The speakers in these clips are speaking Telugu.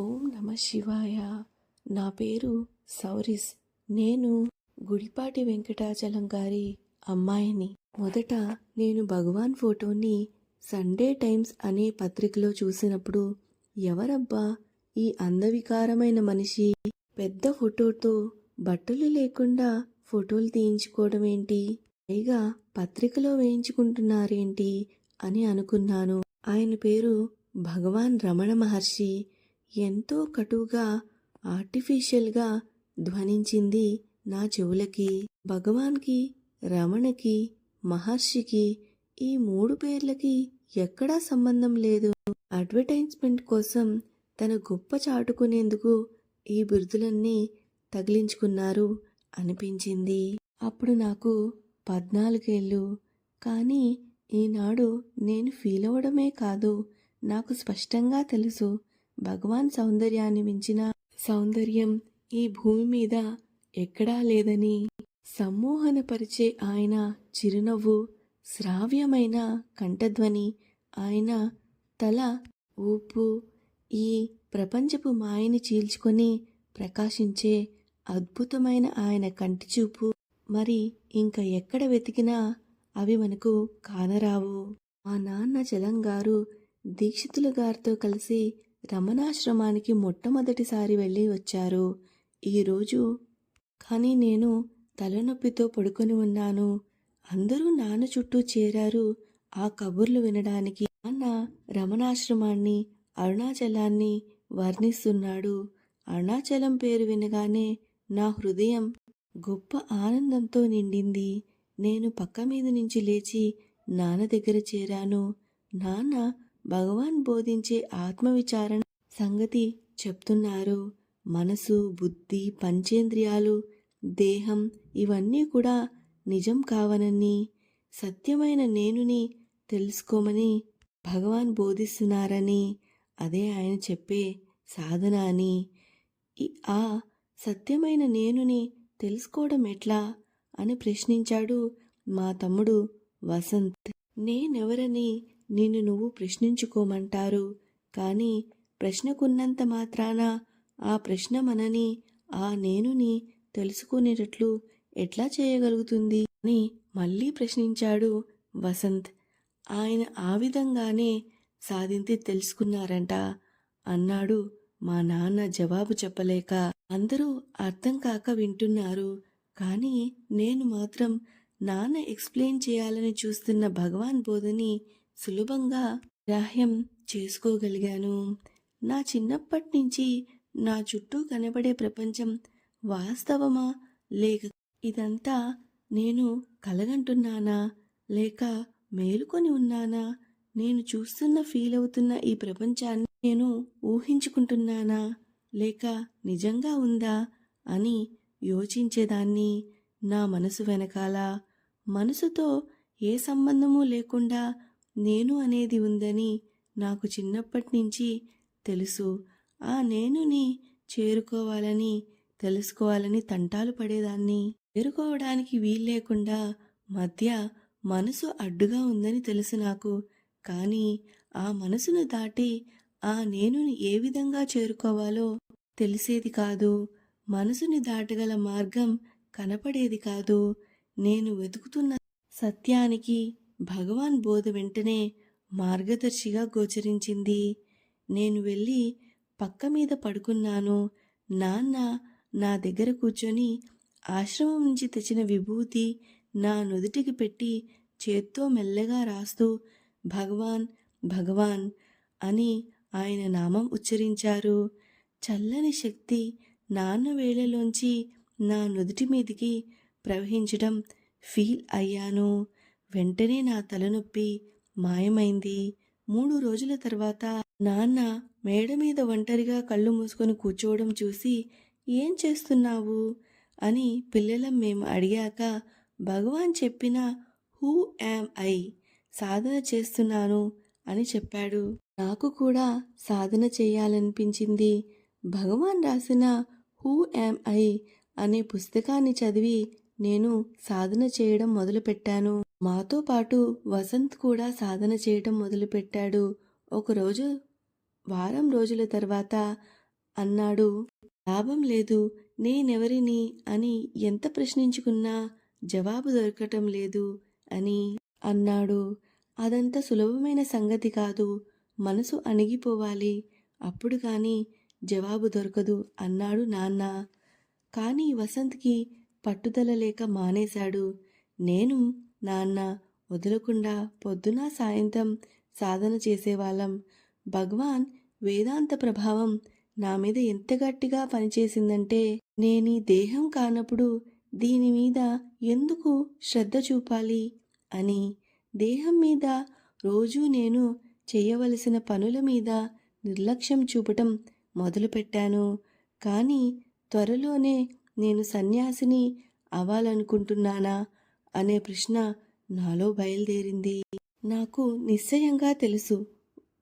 ఓం నమ శివాయ. నా పేరు సౌరిస్. నేను గుడిపాటి వెంకటాచలం గారి అమ్మాయిని. మొదట నేను భగవాన్ ఫోటోని సండే టైమ్స్ అనే పత్రికలో చూసినప్పుడు ఎవరబ్బా ఈ అందవికారమైన మనిషి? పెద్ద ఫోటోతో బట్టలు లేకుండా ఫోటోలు తీయించుకోవడం ఏంటి? పైగా పత్రికలో వేయించుకుంటున్నారేంటి అని అనుకున్నాను. ఆయన పేరు భగవాన్ రమణ మహర్షి. ఎంతో కటువుగా ఆర్టిఫిషియల్గా ధ్వనించింది నా చెవులకి. భగవాన్కి రమణకి మహర్షికి ఈ మూడు పేర్లకి ఎక్కడా సంబంధం లేదు. అడ్వర్టైజ్మెంట్ కోసం తన గొప్ప చాటుకునేందుకు ఈ బిరుదులన్నీ తగిలించుకున్నారు అనిపించింది. అప్పుడు నాకు పద్నాలుగేళ్ళు. కానీ ఈనాడు నేను ఫీల్ అవ్వడమే కాదు నాకు స్పష్టంగా తెలుసు. భగవాన్ సౌందర్యాన్ని మించిన సౌందర్యం ఈ భూమి మీద ఎక్కడా లేదని సమ్మోహనపరిచే ఆయన చిరునవ్వు శ్రావ్యమైన కంఠధ్వని ఆయన తల ఊపు ఈ ప్రపంచపు మాయని చీల్చుకొని ప్రకాశించే అద్భుతమైన ఆయన కంటి చూపు మరి ఇంకా ఎక్కడ వెతికినా అవి మనకు కానరావు. మా నాన్న చలంగారు దీక్షితుల గారితో కలిసి రమణాశ్రమానికి మొట్టమొదటిసారి వెళ్ళి వచ్చారు. ఈరోజు కానీ నేను తలనొప్పితో పడుకొని ఉన్నాను. అందరూ నాన్న చుట్టూ చేరారు ఆ కబుర్లు వినడానికి. నాన్న రమణాశ్రమాన్ని అరుణాచలాన్ని వర్ణిస్తున్నాడు. అరుణాచలం పేరు వినగానే నా హృదయం గొప్ప ఆనందంతో నిండింది. నేను పక్క మీద నుంచి లేచి నాన్న దగ్గర చేరాను. నాన్న భగవాన్ బోధించే ఆత్మవిచారణ సంగతి చెప్తున్నారు. మనసు బుద్ధి పంచేంద్రియాలు దేహం ఇవన్నీ కూడా నిజం కావనని సత్యమైన నేనుని తెలుసుకోమని భగవాన్ బోధిస్తున్నారని అదే ఆయన చెప్పే సాధన అని. ఆ సత్యమైన నేనుని తెలుసుకోవడం ఎట్లా అని ప్రశ్నించాడు మా తమ్ముడు వసంత్. నేనెవరని నిన్ను నువ్వు ప్రశ్నించుకోమంటారు. కానీ ప్రశ్నకున్నంత మాత్రాన ఆ ప్రశ్న మనని ఆ నేనుని తెలుసుకునేటట్లు ఎట్లా చేయగలుగుతుంది? అని మళ్ళీ ప్రశ్నించాడు వసంత్. ఆయన ఆ విధంగానే సాధించి తెలుసుకున్నారంట అన్నాడు మా నాన్న జవాబు చెప్పలేక. అందరూ అర్థం కాక వింటున్నారు. కానీ నేను మాత్రం నాన్న ఎక్స్ప్లెయిన్ చేయాలని చూస్తున్న భగవాన్ బోధని సులభంగా గ్రాహ్యం చేసుకోగలిగాను. నా చిన్నప్పటి నుంచి నా చుట్టూ కనబడే ప్రపంచం వాస్తవమా? లేక ఇదంతా నేను కలగంటున్నానా? లేక మేలుకొని ఉన్నానా? నేను చూస్తున్న ఫీల్ అవుతున్న ఈ ప్రపంచాన్ని నేను ఊహించుకుంటున్నానా? లేక నిజంగా ఉందా? అని యోచించేదాన్ని నా మనసు వెనకాల. మనసుతో ఏ సంబంధము లేకుండా నేను అనేది ఉందని నాకు చిన్నప్పటి నుంచి తెలుసు. ఆ నేనుని చేరుకోవాలని తెలుసుకోవాలని తంటాలు పడేదాన్ని. చేరుకోవడానికి వీల్లేకుండా మధ్య మనసు అడ్డుగా ఉందని తెలుసు నాకు. కానీ ఆ మనసును దాటి ఆ నేనుని ఏ విధంగా చేరుకోవాలో తెలిసేది కాదు. మనసుని దాటగల మార్గం కనపడేది కాదు. నేను వెతుకుతున్న సత్యానికి భగవాన్ బోధ వెంటనే మార్గదర్శిగా గోచరించింది. నేను వెళ్ళి పక్క మీద పడుకున్నాను. నాన్న నా దగ్గర కూర్చొని ఆశ్రమం నుంచి తెచ్చిన విభూతి నా నుదుటికి పెట్టి చేత్తో మెల్లగా రాస్తూ భగవాన్ భగవాన్ అని ఆయన నామం ఉచ్చరించారు. చల్లని శక్తి నాన్న వేళలోంచి నా నుదుటి మీదికి ప్రవహించడం ఫీల్ అయ్యాను. వెంటనే నా తలనొప్పి మాయమైంది. మూడు రోజుల తర్వాత నాన్న మేడ మీద ఒంటరిగా కళ్ళు మూసుకొని కూర్చోవడం చూసి ఏం చేస్తున్నావు? అని పిల్లలం మేము అడిగాక భగవాన్ చెప్పిన హూ యామ్ ఐ? సాధన చేస్తున్నాను అని చెప్పాడు. నాకు కూడా సాధన చేయాలనిపించింది. భగవాన్ రాసిన హూ యామ్ ఐ అనే పుస్తకాన్ని చదివి నేను సాధన చేయడం మొదలుపెట్టాను. మాతో పాటు వసంత్ కూడా సాధన చేయడం మొదలుపెట్టాడు. ఒకరోజు వారం రోజుల తర్వాత అన్నాడు లాభం లేదు నేనెవరిని అని ఎంత ప్రశ్నించుకున్నా జవాబు దొరకటం లేదు అని అన్నాడు. అదంత సులభమైన సంగతి కాదు. మనసు అణిగిపోవాలి. అప్పుడు కానీ జవాబు దొరకదు అన్నాడు నాన్న. కానీ వసంత్కి పట్టుదల లేక మానేశాడు. నేను నాన్న వదలకుండా పొద్దున సాయంత్రం సాధన చేసేవాళ్ళం. భగవాన్ వేదాంత ప్రభావం నా మీద ఎంత గట్టిగా పనిచేసిందంటే నేను దేహం కానప్పుడు దీని మీద ఎందుకు శ్రద్ధ చూపాలి అని దేహం మీద రోజూ నేను చేయవలసిన పనుల మీద నిర్లక్ష్యం చూపటం మొదలుపెట్టాను. కానీ త్వరలోనే నేను సన్యాసిని అవ్వాలనుకుంటున్నానా? అనే ప్రశ్న నాలో బయలుదేరింది. నాకు నిశ్చయంగా తెలుసు.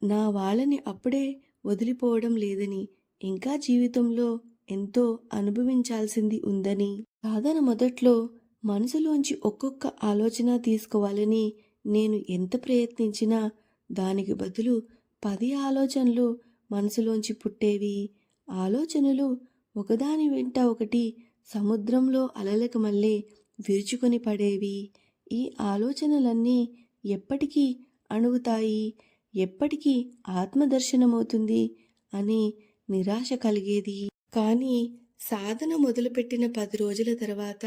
నా వాళ్ళని అప్పుడే వదిలిపోవడం లేదని ఇంకా జీవితంలో ఎంతో అనుభవించాల్సింది ఉందని. సాధన మొదట్లో మనసులోంచి ఒక్కొక్క ఆలోచన తీసుకోవాలని నేను ఎంత ప్రయత్నించినా దానికి బదులు పది ఆలోచనలు మనసులోంచి పుట్టేవి. ఆలోచనలు ఒకదాని వెంట ఒకటి సముద్రంలో అలలకు మళ్ళీ విరుచుకొని పడేవి. ఈ ఆలోచనలన్నీ ఎప్పటికీ అణుగుతాయి ఎప్పటికీ ఆత్మదర్శనమవుతుంది అని నిరాశ కలిగేది. కానీ సాధన మొదలుపెట్టిన పది రోజుల తర్వాత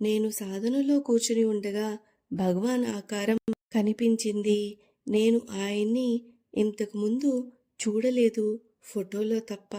నేను సాధనలో కూర్చుని ఉండగా భగవాన్ ఆకారం కనిపించింది. నేను ఆయన్ని ఇంతకు ముందు చూడలేదు ఫోటోలో తప్ప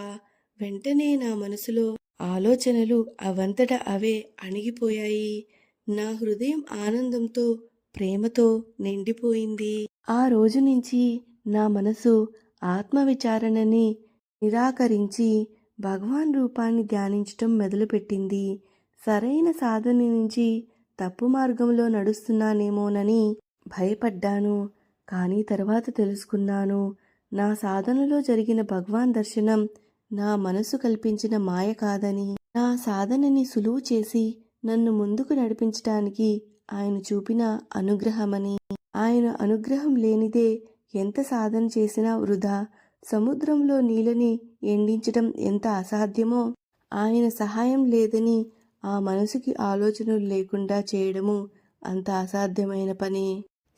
వెంటనే నా మనసులో ఆలోచనలు అవంతట అవే అణిగిపోయాయి. నా హృదయం ఆనందంతో ప్రేమతో నిండిపోయింది. ఆ రోజు నుంచి నా మనసు ఆత్మవిచారణని నిరాకరించి భగవాన్ రూపాన్ని ధ్యానించటం మొదలుపెట్టింది. సరైన సాధన నుంచి తప్పు మార్గంలో నడుస్తున్నానేమోనని భయపడ్డాను. కానీ తర్వాత తెలుసుకున్నాను. నా సాధనలో జరిగిన భగవాన్ దర్శనం నా మనసు కల్పించిన మాయ కాదని నా సాధనని సులువు చేసి నన్ను ముందుకు నడిపించటానికి ఆయన చూపిన అనుగ్రహమని. ఆయన అనుగ్రహం లేనిదే ఎంత సాధన చేసినా వృధా. సముద్రంలో నీళ్ళని ఎండించటం ఎంత అసాధ్యమో. ఆయన సహాయం లేదని ఆ మనసుకి ఆలోచనలు లేకుండా చేయడము అంత అసాధ్యమైన పని.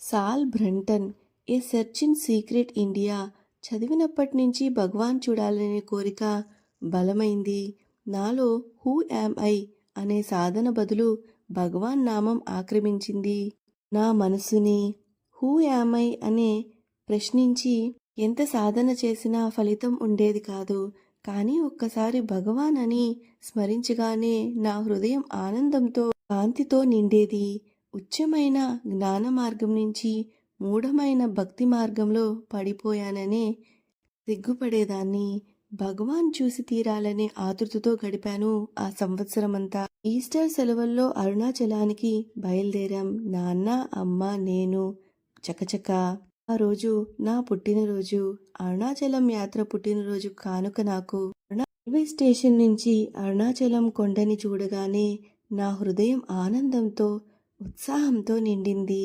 Paul Brunton a search in secret India చదివినప్పటి నుంచి భగవాన్ చూడాలనే కోరిక బలమైంది. నాలో హూ యామ్ ఐ అనే సాధన బదులు భగవాన్ నామం ఆక్రమించింది. నా మనసుని హూ యామ్ ఐ అనే ప్రశ్నించి ఎంత సాధన చేసినా ఫలితం ఉండేది కాదు. కానీ ఒక్కసారి భగవాన్ అని స్మరించగానే నా హృదయం ఆనందంతో కాంతితో నిండేది. ఉచ్చమైన జ్ఞాన మార్గం నుంచి మూఢమైన భక్తి మార్గంలో పడిపోయాననే సిగ్గుపడేదాన్ని భగవాన్ చూసి తీరాలనే ఆతృతతో గడిపాను ఆ సంవత్సరమంతా. ఈస్టర్ సెలవుల్లో అరుణాచలానికి బయలుదేరాం. నాన్న అమ్మ నేను చకచక. ఆ రోజు నా పుట్టినరోజు. అరుణాచలం యాత్ర పుట్టినరోజు కానుక నాకు. రైల్వే స్టేషన్ నుంచి అరుణాచలం కొండని చూడగానే నా హృదయం ఆనందంతో ఉత్సాహంతో నిండింది.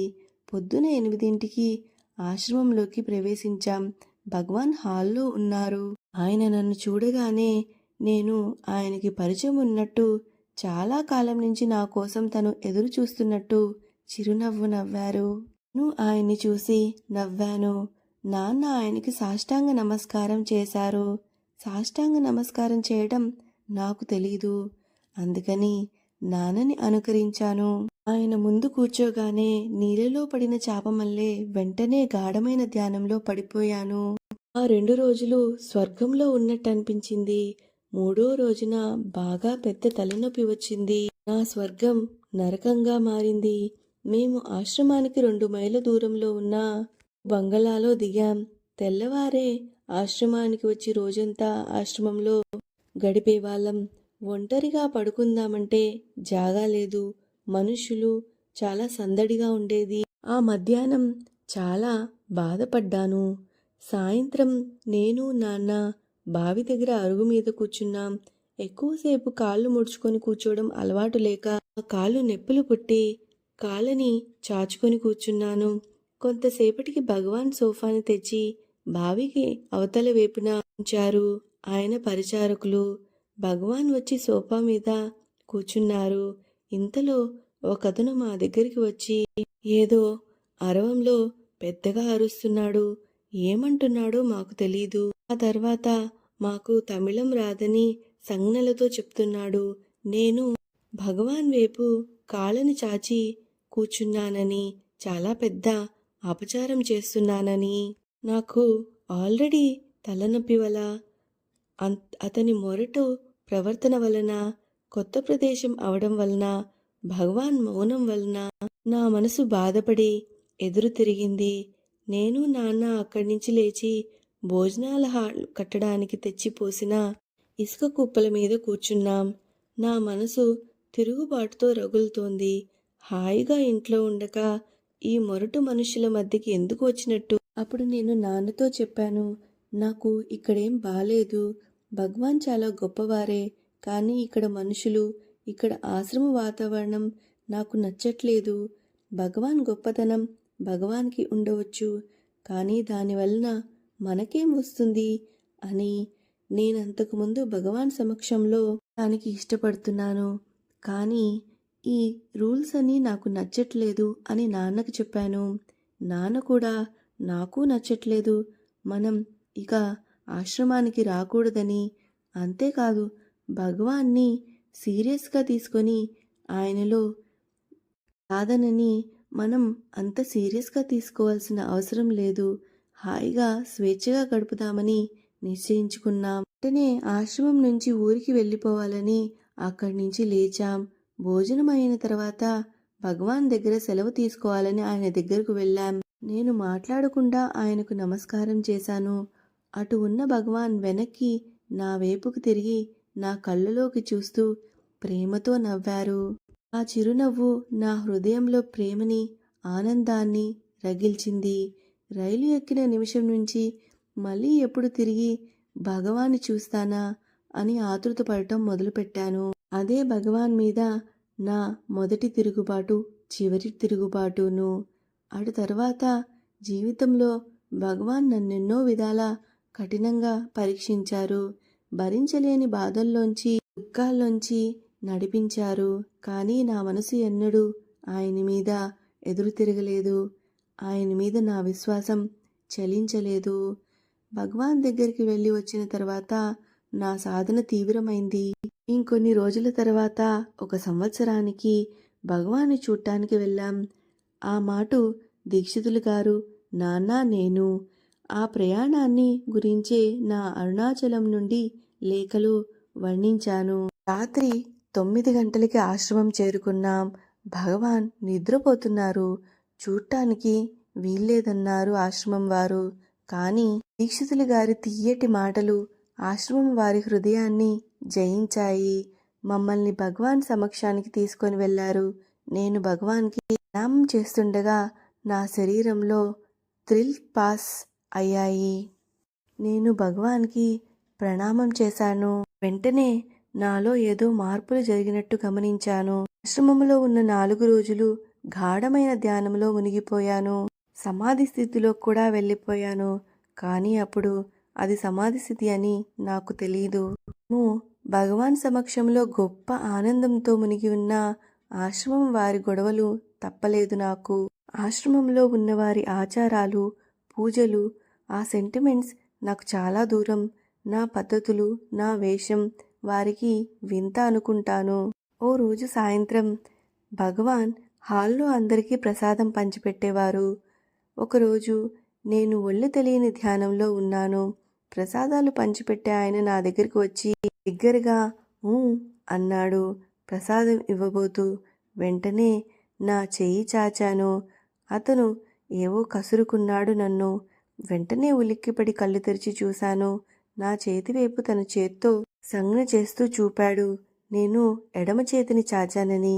పొద్దున ఎనిమిదింటికి ఆశ్రమంలోకి ప్రవేశించాం. భగవాన్ హాల్లో ఉన్నారు. ఆయన నన్ను చూడగానే నేను ఆయనకి పరిచయం ఉన్నట్టు చాలా కాలం నుంచి నా కోసం తను ఎదురు చూస్తున్నట్టు చిరునవ్వు నవ్వారు. నేను ఆయన్ని చూసి నవ్వాను. నాన్న ఆయనకి సాష్టాంగ నమస్కారం చేశారు. సాష్టాంగ నమస్కారం చేయడం నాకు తెలీదు. అందుకని నాన్నని అనుకరించాను. ఆయన ముందు కూర్చోగానే నీళ్ళలో పడిన చాపమల్లే వెంటనే గాఢమైన ధ్యానంలో పడిపోయాను. ఆ రెండు రోజులు స్వర్గంలో ఉన్నట్టు అనిపించింది మూడో రోజున బాగా పెద్ద తలనొప్పి వచ్చింది. నా స్వర్గం నరకంగా మారింది. మేము ఆశ్రమానికి రెండు మైళ్ళ దూరంలో ఉన్న బంగళాలో దిగాం. తెల్లవారే ఆశ్రమానికి వచ్చి రోజంతా ఆశ్రమంలో గడిపేవాళ్ళం. ఒంటరిగా పడుకుందామంటే జాగా లేదు. మనుషులు చాలా సందడిగా ఉండేది. ఆ మధ్యాహ్నం చాలా బాధపడ్డాను. సాయంత్రం నేను నాన్న బావి దగ్గర అరుగు మీద కూర్చున్నాం. ఎక్కువసేపు కాళ్ళు ముడుచుకొని కూర్చోవడం అలవాటు లేక ఆ కాళ్ళు నొప్పులు పుట్టి కాళ్ళని చాచుకొని కూర్చున్నాను. కొంతసేపటికి భగవాన్ సోఫాని తెచ్చి బావికి అవతల వైపున ఉంచారు. ఆయన పరిచారకులు భగవాన్ వచ్చి సోఫా మీద కూర్చున్నారు. ఇంతలో ఒకతను మా దగ్గరికి వచ్చి ఏదో అరవంలో పెద్దగా అరుస్తున్నాడు. ఏమంటున్నాడో మాకు తెలీదు. ఆ తర్వాత మాకు తమిళం రాదని సంజ్ఞలతో చెప్తున్నాడు. నేను భగవాన్ వైపు కాళ్ళని చాచి కూర్చున్నానని చాలా పెద్ద అపచారం చేస్తున్నానని. నాకు ఆల్రెడీ తలనొప్పి వల్ల అతని మొరటు ప్రవర్తన వలన కొత్త ప్రదేశం అవడం వలన భగవాన్ మౌనం వలన నా మనసు బాధపడి ఎదురు తిరిగింది. నేను నాన్న అక్కడి నుంచి లేచి భోజనాల హాల్ కట్టడానికి తెచ్చిపోసిన ఇసుక కుప్పల మీద కూర్చున్నాం. నా మనసు తిరుగుబాటుతో రగులుతోంది. హాయిగా ఇంట్లో ఉండక ఈ మొరటు మనుషుల మధ్యకి ఎందుకు వచ్చినట్టు? అప్పుడు నేను నాన్నతో చెప్పాను నాకు ఇక్కడేం బాలేదు. భగవాన్ చాలా గొప్పవారే. కానీ ఇక్కడ మనుషులు ఇక్కడ ఆశ్రమ వాతావరణం నాకు నచ్చట్లేదు. భగవాన్ గొప్పతనం భగవాన్కి ఉండవచ్చు కానీ దానివలన మనకేం వస్తుంది అని నేనంతకుముందు భగవాన్ సమక్షంలో దానికి ఇష్టపడుతున్నాను. కానీ ఈ రూల్స్ అన్నీ నాకు నచ్చట్లేదు అని నాన్నకు చెప్పాను. నాన్న కూడా నాకు నచ్చట్లేదు. మనం ఇక ఆశ్రమానికి రాకూడదని అంతేకాదు భగవాన్ని సీరియస్గా తీసుకొని ఆయనలో సాధనని మనం అంత సీరియస్గా తీసుకోవాల్సిన అవసరం లేదు. హాయిగా స్వేచ్ఛగా గడుపుదామని నిశ్చయించుకున్నాం. వెంటనే ఆశ్రమం నుంచి ఊరికి వెళ్ళిపోవాలని అక్కడి నుంచి లేచాం. భోజనం అయిన తర్వాత భగవాన్ దగ్గర సెలవు తీసుకోవాలని ఆయన దగ్గరకు వెళ్ళాం. నేను మాట్లాడకుండా ఆయనకు నమస్కారం చేశాను. అటు ఉన్న భగవాన్ వెనక్కి నా వైపుకు తిరిగి నా కళ్ళలోకి చూస్తూ ప్రేమతో నవ్వారు. ఆ చిరునవ్వు నా హృదయంలో ప్రేమని ఆనందాన్ని రగిల్చింది. రైలు ఎక్కిన నిమిషం నుంచి మళ్ళీ ఎప్పుడు తిరిగి భగవాన్ని చూస్తానా అని ఆతృతపడటం మొదలుపెట్టాను. అదే భగవాన్ మీద నా మొదటి తిరుగుబాటు చివరి తిరుగుబాటును. అటు తర్వాత జీవితంలో భగవాన్ నన్నెన్నో విధాల కఠినంగా పరీక్షించారు. భరించలేని బాధల్లోంచి దుఃఖాల్లోంచి నడిపించారు. కానీ నా మనసు ఎన్నడూ ఆయన మీద ఎదురు తిరగలేదు. ఆయన మీద నా విశ్వాసం చలించలేదు. భగవాన్ దగ్గరికి వెళ్ళి వచ్చిన తర్వాత నా సాధన తీవ్రమైంది. ఇంకొన్ని రోజుల తర్వాత ఒక సంవత్సరానికి భగవాన్ని చూడటానికి వెళ్ళాం. ఆ మాటు దీక్షితులు గారు నాన్న నేను ఆ ప్రయాణాన్ని గురించే నా అరుణాచలం నుండి లేఖలు వర్ణించాను. రాత్రి తొమ్మిది గంటలకి ఆశ్రమం చేరుకున్నాం. భగవాన్ నిద్రపోతున్నారు. చూడటానికి వీల్లేదన్నారు ఆశ్రమం వారు. కానీ దీక్షితులు గారి తీయటి మాటలు ఆశ్రమం వారి హృదయాన్ని జయించాయి. మమ్మల్ని భగవాన్ సమక్షానికి తీసుకొని వెళ్ళారు. నేను భగవాన్కి నామం చేస్తుండగా నా శరీరంలో థ్రిల్ పాస్ అయ్యాయి. నేను భగవాన్కి ప్రణామం చేశాను. వెంటనే నాలో ఏదో మార్పులు జరిగినట్టు గమనించాను. ఆశ్రమంలో ఉన్న నాలుగు రోజులు గాఢమైన ధ్యానంలో మునిగిపోయాను. సమాధి స్థితిలో కూడా వెళ్ళిపోయాను. కానీ అప్పుడు అది సమాధి స్థితి అని నాకు తెలియదు భగవాన్ సమక్షంలో గొప్ప ఆనందంతో మునిగి ఉన్న ఆశ్రమం వారి గొడవలు తప్పలేదు నాకు. ఆశ్రమంలో ఉన్నవారి ఆచారాలు పూజలు ఆ సెంటిమెంట్స్ నాకు చాలా దూరం. నా పద్ధతులు నా వేషం వారికి వింత అనుకుంటాను. ఓ రోజు సాయంత్రం భగవాన్ హాల్లో అందరికీ ప్రసాదం పంచిపెట్టేవారు. ఒకరోజు నేను ఒళ్ళు తెలియని ధ్యానంలో ఉన్నాను. ప్రసాదాలు పంచిపెట్టే ఆయన నా దగ్గరికి వచ్చి దగ్గరగా ఊ అన్నాడు. ప్రసాదం ఇవ్వబోతూ వెంటనే నా చెయ్యి చాచాను. అతను ఏవో కసురుకున్నాడు నన్ను. వెంటనే ఉలిక్కిపడి కళ్ళు తెరిచి చూశాను. నా చేతివైపు తన చేత్తో సంజ్ఞ చేస్తూ చూపాడు. నేను ఎడమ చేతిని చాచానని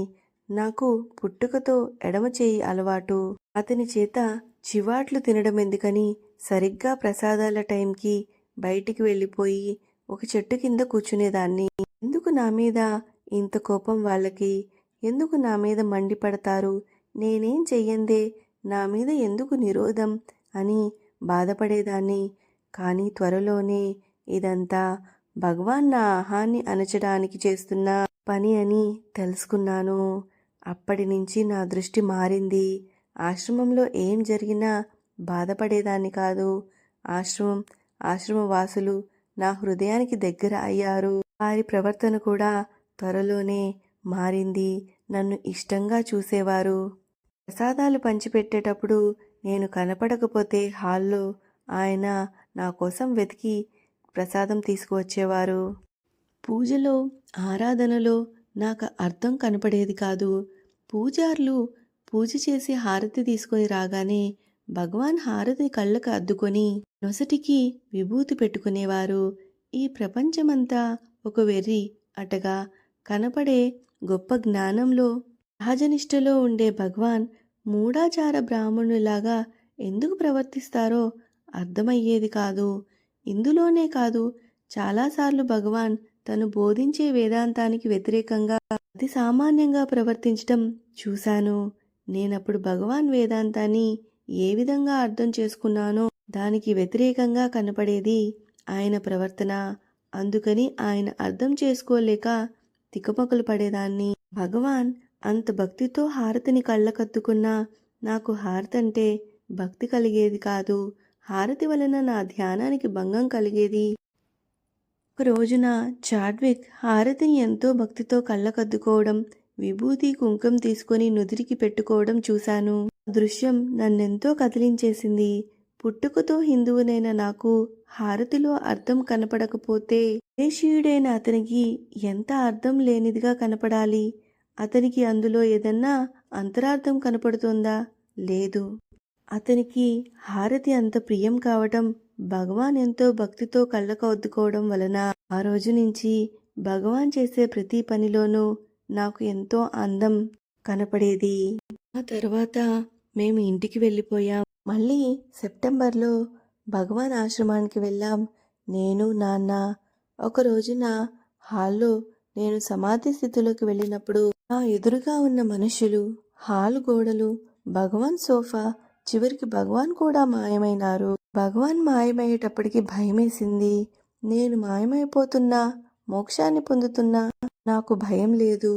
నాకు పుట్టుకతో ఎడమ చేయి అలవాటు. అతని చేత చివాట్లు తినడం ఎందుకని సరిగ్గా ప్రసాదాల టైంకి బయటికి వెళ్ళిపోయి ఒక చెట్టు కింద కూర్చునేదాన్ని. ఎందుకు నా మీద ఇంత కోపం వాళ్ళకి? ఎందుకు నా మీద మండిపడతారు నేనేం చెయ్యందే? నా మీద ఎందుకు నిరోధం? అని బాధపడేదాన్ని. కానీ త్వరలోనే ఇదంతా భగవాన్ నా ఆహాన్ని అణచడానికి చేస్తున్న పని అని తెలుసుకున్నాను. అప్పటి నుంచి నా దృష్టి మారింది. ఆశ్రమంలో ఏం జరిగినా బాధపడేదాన్ని కాదు. ఆశ్రమం ఆశ్రమవాసులు నా హృదయానికి దగ్గర అయ్యారు. వారి ప్రవర్తన కూడా త్వరలోనే మారింది. నన్ను ఇష్టంగా చూసేవారు. ప్రసాదాలు పంచిపెట్టేటప్పుడు నేను కనపడకపోతే హాల్లో ఆయన నా కోసం వెతికి ప్రసాదం తీసుకువచ్చేవారు? పూజలో ఆరాధనలో నాకు అర్థం కనపడేది కాదు. పూజార్లు పూజ చేసి హారతి తీసుకొని రాగానే భగవాన్ హారతి కళ్ళకు అద్దుకొని నొసటికి విభూతి పెట్టుకునేవారు. ఈ ప్రపంచమంతా ఒక వెర్రి అటగా కనపడే గొప్ప జ్ఞానంలో రాజనిష్టలో ఉండే భగవాన్ మూఢాచార బ్రాహ్మణులాగా ఎందుకు ప్రవర్తిస్తారో అర్థమయ్యేది కాదు. ఇందులోనే కాదు చాలాసార్లు భగవాన్ తను బోధించే వేదాంతానికి వ్యతిరేకంగా అతి సామాన్యంగా ప్రవర్తించటం చూశాను. నేనప్పుడు భగవాన్ వేదాంతాన్ని ఏ విధంగా అర్థం చేసుకున్నానో దానికి వ్యతిరేకంగా కనపడేది ఆయన ప్రవర్తన. అందుకని ఆయన అర్థం చేసుకోలేక తికమకలు పడేదాన్ని. భగవాన్ అంత భక్తితో హారతిని కళ్ళకత్తుకున్నా నాకు హారతంటే అంటే భక్తి కలిగేది కాదు. హారతి వలన నా ధ్యానానికి భంగం కలిగేది? ఒక రోజున చాడ్విక్ హారతిని ఎంతో భక్తితో కళ్ళకద్దుకోవడం విభూతి కుంకం తీసుకొని నుదిరికి పెట్టుకోవడం చూశాను. దృశ్యం నన్నెంతో కదిలించేసింది. పుట్టుకతో హిందువునైన నాకు హారతిలో అర్థం కనపడకపోతే దేశీయుడైన అతనికి ఎంత అర్థం లేనిదిగా కనపడాలి? అతనికి అందులో ఏదన్నా అంతరార్థం కనపడుతోందా? లేదు. అతనికి హారతి అంత ప్రియం కావటం భగవాన్ ఎంతో భక్తితో కళ్ళకద్దుకోవడం వలన ఆ రోజు నుంచి భగవాన్ చేసే ప్రతి పనిలోనూ నాకు ఎంతో అందం కనపడేది. ఆ తర్వాత మేము ఇంటికి వెళ్ళిపోయాం. మళ్ళీ సెప్టెంబర్లో భగవాన్ ఆశ్రమానికి వెళ్ళాం. నేను నాన్న ఒక రోజున హాల్లో నేను సమాధి స్థితిలోకి వెళ్ళినప్పుడు ఆ ఎదురుగా ఉన్న మనుషులు హాలు గోడలు భగవాన్ సోఫా చివరికి భగవాన్ కూడా మాయమైనారు. భగవాన్ మాయమయ్యేటప్పటికి భయమేసింది. నేను మాయమైపోతున్నా మోక్షాన్ని పొందుతున్నా నాకు భయం లేదు.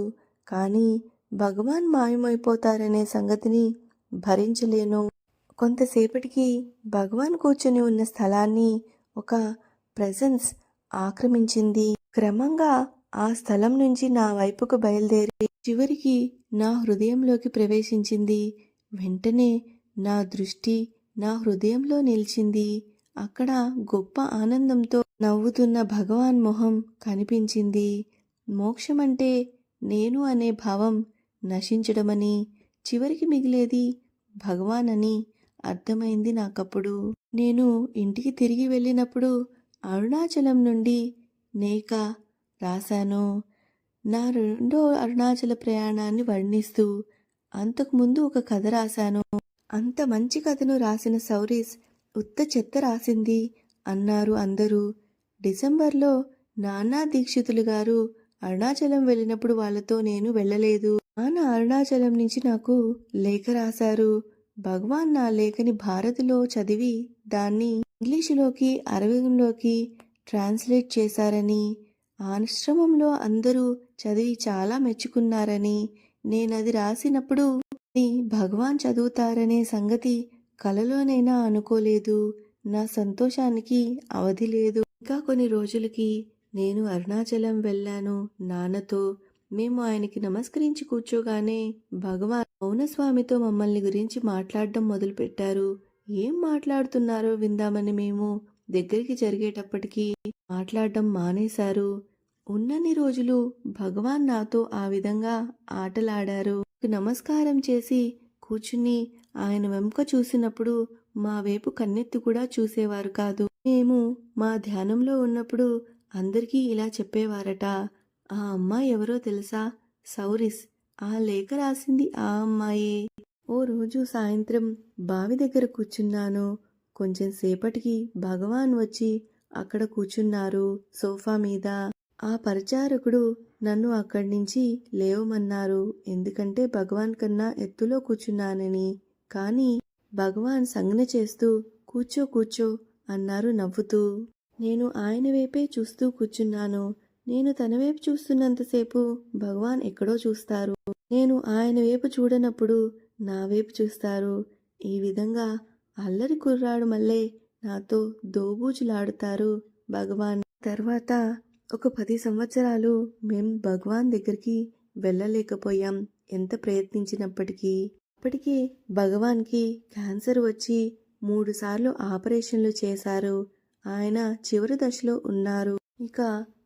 కానీ భగవాన్ మాయమైపోతారనే సంగతిని భరించలేను. కొంతసేపటికి భగవాన్ కూర్చొని ఉన్న స్థలాన్ని ఒక ప్రజెన్స్ ఆక్రమించింది. క్రమంగా ఆ స్థలం నుంచి నా వైపుకు బయలుదేరి చివరికి నా హృదయంలోకి ప్రవేశించింది. వెంటనే నా దృష్టి నా హృదయంలో నిలిచింది. అక్కడ గొప్ప ఆనందంతో నవ్వుతున్న భగవాన్ మొహం కనిపించింది. మోక్షమంటే నేను అనే భావం నశించడమని చివరికి మిగిలేది భగవాన్ అని అర్థమైంది నాకప్పుడు. నేను ఇంటికి తిరిగి వెళ్ళినప్పుడు అరుణాచలం నుండి నేక రాశాను. నా రెండో అరుణాచల ప్రయాణాన్ని వర్ణిస్తూ అంతకుముందు ఒక కథ రాశాను. అంత మంచి కథను రాసిన సౌరీస్ ఉత్త చెత్త రాసింది అన్నారు అందరూ. డిసెంబర్లో నానా దీక్షితులు గారు అరుణాచలం వెళ్ళినప్పుడు వాళ్ళతో నేను వెళ్ళలేదు. నాన్న అరుణాచలం నుంచి నాకు లేఖ రాశారు. భగవాన్ నా లేఖని భారతిలో చదివి దాన్ని ఇంగ్లీషులోకి అరవింలోకి ట్రాన్స్లేట్ చేశారని ఆశ్రమంలో అందరూ చదివి చాలా మెచ్చుకున్నారని నేనది రాసినప్పుడు అది భగవాన్ చదువుతారనే సంగతి కలలోనైనా అనుకోలేదు. నా సంతోషానికి అవధి లేదు. ఇంకా కొన్ని రోజులకి నేను అరుణాచలం వెళ్ళాను నాన్నతో. మేము ఆయనకి నమస్కరించి కూర్చోగానే భగవాన్ మౌనస్వామితో మమ్మల్ని గురించి మాట్లాడడం మొదలుపెట్టారు. ఏం మాట్లాడుతున్నారో విందామని మేము దగ్గరికి జరిగేటప్పటికీ మాట్లాడడం మానేశారు. ఉన్నన్ని రోజులు భగవాన్ నాతో ఆ విధంగా ఆటలాడారు. నమస్కారం చేసి కూర్చుని ఆయన వెంక చూసినప్పుడు మా వైపు కన్నెత్తి కూడా చూసేవారు కాదు. మేము మా ధ్యానంలో ఉన్నప్పుడు అందరికీ ఇలా చెప్పేవారట ఆ అమ్మాయి ఎవరో తెలుసా? సౌరిస్. ఆ లేఖ రాసింది ఆ అమ్మాయే. ఓ రోజు సాయంత్రం బావి దగ్గర కూర్చున్నాను. కొంచెం సేపటికి భగవాన్ వచ్చి అక్కడ కూర్చున్నారు సోఫా మీద. ఆ పరిచారకుడు నన్ను అక్కడి నుంచి లేవమన్నారు. ఎందుకంటే భగవాన్ కన్నా ఎత్తులో కూర్చున్నానని. కానీ భగవాన్ సంజ్ఞ చేస్తూ కూర్చో కూర్చో అన్నారు నవ్వుతూ. నేను ఆయన వైపే చూస్తూ కూర్చున్నాను. నేను తన వైపు చూస్తున్నంతసేపు భగవాన్ ఎక్కడో చూస్తారు. నేను ఆయన వైపు చూడనప్పుడు నా వైపు చూస్తారు. ఈ విధంగా అల్లరి కుర్రాడు మళ్ళీ నాతో దోబూచులాడుతారు భగవాన్. తర్వాత ఒక పది సంవత్సరాలు మేం భగవాన్ దగ్గరికి వెళ్ళలేకపోయాం. ఎంత ప్రయత్నించినప్పటికీ అప్పటికి భగవాన్కి క్యాన్సర్ వచ్చి మూడుసార్లు ఆపరేషన్లు చేశారు. ఆయన చివరి దశలో ఉన్నారు. ఇక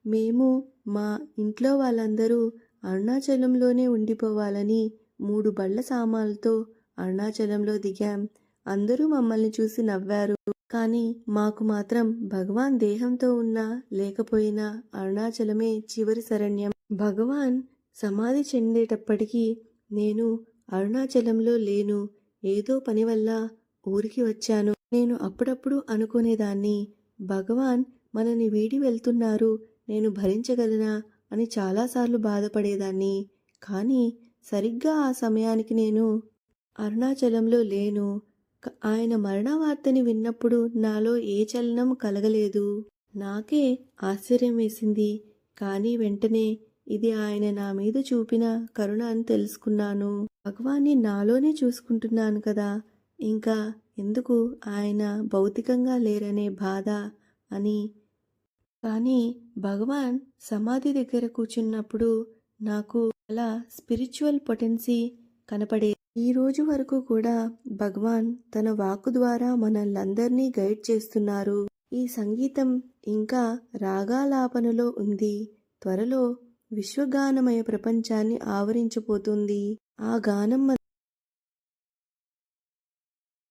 మేము మా ఇంట్లో వాళ్ళందరూ అరుణాచలంలోనే ఉండిపోవాలని మూడు బళ్ళ సామాన్లతో అరుణాచలంలో దిగాం. అందరూ మమ్మల్ని చూసి నవ్వారు. కానీ మాకు మాత్రం భగవాన్ దేహంతో ఉన్నా లేకపోయినా అరుణాచలమే చివరి శరణ్యం. భగవాన్ సమాధి చెందేటప్పటికీ నేను అరుణాచలంలో లేను. ఏదో పని వల్ల ఊరికి వచ్చాను. నేను అప్పుడప్పుడు అనుకునేదాన్ని. భగవాన్ మనని వీడి వెళ్తున్నారు. నేను భరించగలనా అని చాలాసార్లు బాధపడేదాన్ని. కానీ సరిగ్గా ఆ సమయానికి నేను అరుణాచలంలో లేను. ఆయన మరణ వార్తని విన్నప్పుడు నాలో ఏ చలనం కలగలేదు. నాకే ఆశ్చర్యం వేసింది. కానీ వెంటనే ఇది ఆయన నా మీద చూపిన కరుణ అని తెలుసుకున్నాను. భగవాన్ని నాలోనే చూసుకుంటున్నాను కదా. ఇంకా ఎందుకు ఆయన భౌతికంగా లేరనే బాధ అని. కానీ భగవాన్ సమాధి దగ్గర కూర్చున్నప్పుడు నాకు అలా స్పిరిచువల్ పొటెన్సీ కనపడే ఈ రోజు వరకు కూడా భగవాన్ తన వాక్కు ద్వారా మనల్ందరినీ గైడ్ చేస్తున్నారు. ఈ సంగీతం ఇంకా రాగాలాపనలో ఉంది. త్వరలో విశ్వగానమయ ప్రపంచాన్ని ఆవరించబోతుంది. ఆ గానం